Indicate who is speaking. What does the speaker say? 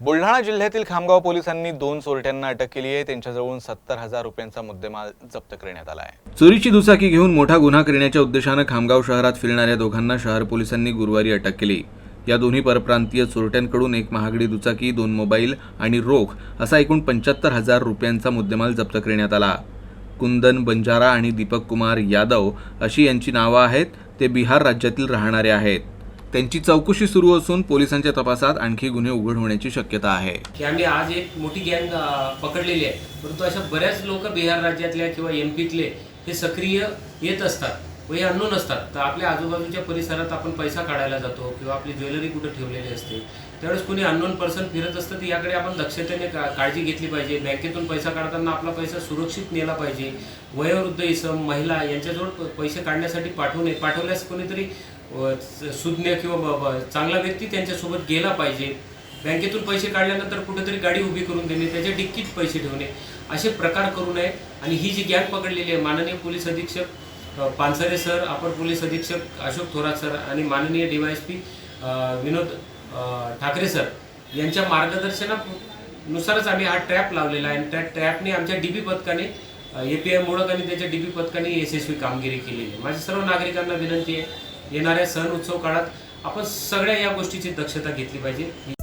Speaker 1: बुलढाणा जिल्ह्यातील खामगाव पोलिसांनी दोन चोरट्यांना अटक केली आहे. त्यांच्याजवळून सत्तर हजार रुपयांचा मुद्देमाल जप्त करण्यात आला आहे. चोरीची दुचाकी घेऊन मोठा गुन्हा करण्याच्या उद्देशानं खामगाव शहरात फिरणाऱ्या दोघांना शहर पोलिसांनी गुरुवारी अटक केली. या दोन्ही परप्रांतीय चोरट्यांकडून एक महागडी दुचाकी दोन मोबाईल आणि रोख असा एकूण पंच्याहत्तर हजार रुपयांचा मुद्देमाल जप्त करण्यात आला. कुंदन बंजारा आणि दीपक कुमार यादव अशी यांची नावं आहेत. ते बिहार राज्यातील राहणारे आहेत. त्यांची चौकशी सुरू असून पोलिसांच्या तपासात आणखी गुन्हे उघड होण्याची शक्यता आहे.
Speaker 2: की आम्ही आज एक मोठी गँग पकडलेली आहे. परंतु अशा बऱ्याच लोक बिहार राज्यातल्या किंवा एम पीतले हे सक्रिय येत असतात व हे अननोन असतात. तर आपल्या आजूबाजूच्या परिसरात आपण पैसा काढायला जातो किंवा आपली ज्वेलरी कुठं ठेवलेली असते. त्यावेळेस कोणी अननोन पर्सन फिरत असतं तर याकडे आपण दक्षतेने का काळजी घेतली पाहिजे. बँकेतून पैसा काढताना आपला पैसा सुरक्षित नेला पाहिजे. वयोवृद्ध इसम महिला यांच्याजवळ प- पैसे काढण्यासाठी पाठवू नये पाठवल्यास कोणीतरी सुज्ञ किंवा चांगला व्यक्ती त्यांच्यासोबत गेला पाहिजे. बँकेतून पैसे काढल्यानंतर कुठेतरी गाडी उभी करून देणे त्याच्या डिक्कीत पैसे ठेवणे असे प्रकार करू नये. आणि ही जी गॅंग पकडलेली आहे माननीय पोलीस अधीक्षक पानसरे सर अपर पोलीस अधीक्षक अशोक थोरात सर आणि माननीय डीवायएसपी विनोद ठाकरे सर यांच्या मार्गदर्शनानुसारच आम्ही हा ट्रॅप लावलेला आहे. आणि त्या ट्रॅपने आमच्या डी बी पथकाने ए पी आय मोडक आणि त्याच्या डी बी पथकाने यशस्वी कामगिरी केलेली आहे. माझ्या सर्व नागरिकांना विनंती आहे येणाऱ्या सण उत्सव काळात आपण सगळ्या या गोष्टीची दक्षता घेतली पाहिजे.